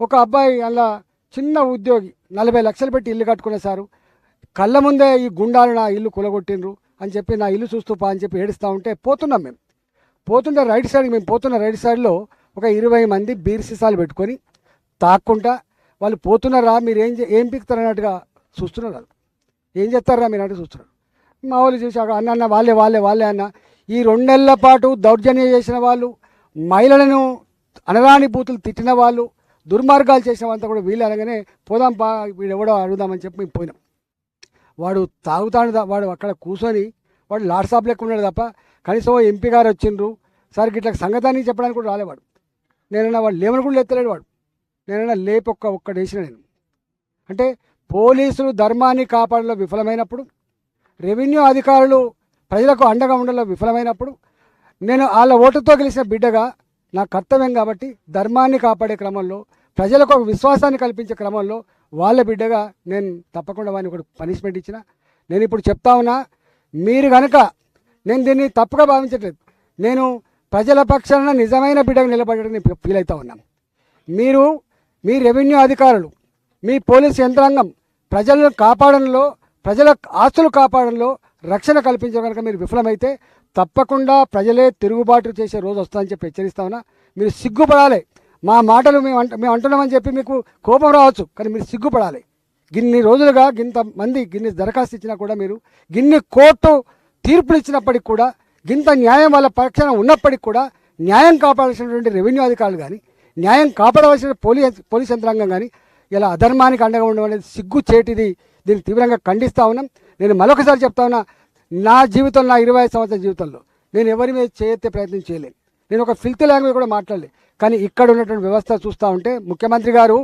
ఒక అబ్బాయి అలా చిన్న ఉద్యోగి నలభై లక్షలు పెట్టి ఇల్లు కట్టుకునే సారు. కళ్ళ ముందే ఈ గుండాలు నా ఇల్లు కులగొట్టిండ్రు అని చెప్పి నా ఇల్లు చూస్తూ పా అని చెప్పి ఏడుస్తూ ఉంటే పోతున్నాం మేము. పోతుంటే రైట్ సైడ్ మేము పోతున్న రైట్ సైడ్లో ఒక ఇరవై మంది బీర్ సీసాలు పెట్టుకొని తాక్కుంటా వాళ్ళు పోతున్నారా మీరు ఏం చే- ఏం పిక్తారు అన్నట్టుగా చూస్తున్నారు వాళ్ళు. ఏం చేస్తారా మీరు అంటే చూస్తున్నారు. మా వాళ్ళు చూసాక అన్న అన్న వాళ్ళే వాళ్ళే వాళ్ళే అన్న. ఈ రెండు నెలల పాటు దౌర్జన్యం చేసిన వాళ్ళు మహిళలను అనరాని బూతులు తిట్టిన వాళ్ళు దుర్మార్గాలు చేసినవంతా కూడా వీళ్ళు అనగానే పోదాం పా వీడు ఎవడో అడుగుదామని చెప్పి మేము పోయినాం. వాడు తాగుతాడు వాడు అక్కడ కూర్చొని వాడు లాడ్సాప్ లెక్క ఉన్నాడు తప్ప కనీసం ఎంపీ గారు వచ్చిండ్రు సార్ ఇట్లా సంగతాన్ని చెప్పడానికి కూడా రాలేవాడు నేనన్నా వాడు లేమని కూడా లేతలేడు వాడు. నేనన్నా లేపు ఒక్క ఒక్కటి వేసిన నేను. అంటే పోలీసులు ధర్మాన్ని కాపాడలో విఫలమైనప్పుడు రెవెన్యూ అధికారులు ప్రజలకు అండగా ఉండలో విఫలమైనప్పుడు నేను వాళ్ళ ఓటుతో గెలిచిన బిడ్డగా నా కర్తవ్యం కాబట్టి ధర్మాన్ని కాపాడే క్రమంలో ప్రజలకు ఒక విశ్వాసాన్ని కల్పించే క్రమంలో వాళ్ళ బిడ్డగా నేను తప్పకుండా వాడిని ఒకటి పనిష్మెంట్ ఇచ్చిన. నేను ఇప్పుడు చెప్తా ఉన్నా మీరు కనుక నేను దీన్ని తప్పుగా భావించట్లేదు. నేను ప్రజల పక్షాన నిజమైన బిడ్డగా నిలబడడానికి ఫీల్ అవుతా ఉన్నాను మీరు మీ రెవెన్యూ అధికారులు మీ పోలీస్ యంత్రాంగం ప్రజలను కాపాడంలో ప్రజల ఆస్తులు కాపాడంలో రక్షణ కల్పించడం కనుక మీరు విఫలమైతే తప్పకుండా ప్రజలే తిరుగుబాటు చేసే రోజు వస్తుందని చెప్పి హెచ్చరిస్తా ఉన్నా. మీరు సిగ్గుపడాలి. మా మాటలు మేము అంట మేము అంటున్నామని చెప్పి మీకు కోపం రావచ్చు కానీ మీరు సిగ్గుపడాలి. గిన్ని రోజులుగా గింత మంది గిన్ని దరఖాస్తు ఇచ్చినా కూడా మీరు గిన్ని కోర్టు తీర్పులు ఇచ్చినప్పటికి కూడా గింత న్యాయం వాళ్ళ పక్షాన ఉన్నప్పటికి కూడా న్యాయం కాపాడాల్సినటువంటి రెవెన్యూ అధికారులు కానీ న్యాయం కాపాడవలసిన పోలీస్ పోలీస్ యంత్రాంగం కానీ ఇలా అధర్మానికి అండగా ఉండడం అనేది సిగ్గు చేటిది దీన్ని తీవ్రంగా ఖండిస్తూ ఉన్నాం. నేను మరొకసారి చెప్తా ఉన్నా నా జీవితంలో నా ఇరవై ఐదు సంవత్సరాల జీవితంలో నేను ఎవరి మీద చేయెత్తే ప్రయత్నం చేయలేను. నేను ఒక ఫిల్త్ లాంగ్వేజ్ కూడా మాట్లాడలే. కానీ ఇక్కడ ఉన్నటువంటి వ్యవస్థ చూస్తూ ఉంటే ముఖ్యమంత్రి గారు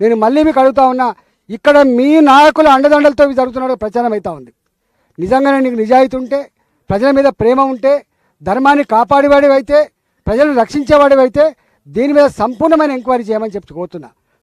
నేను మళ్ళీ మీకు అడుగుతా ఉన్నా ఇక్కడ మీ నాయకుల అండదండలతో ఇవి జరుగుతున్న ప్రచారం అవుతా ఉంది. నిజంగానే నీకు నిజాయితీ ఉంటే ప్రజల మీద ప్రేమ ఉంటే ధర్మాన్ని కాపాడేవాడివైతే ప్రజలను రక్షించేవాడివైతే దీని మీద సంపూర్ణమైన ఎంక్వైరీ చేయమని చెప్పి కోరుతున్నా.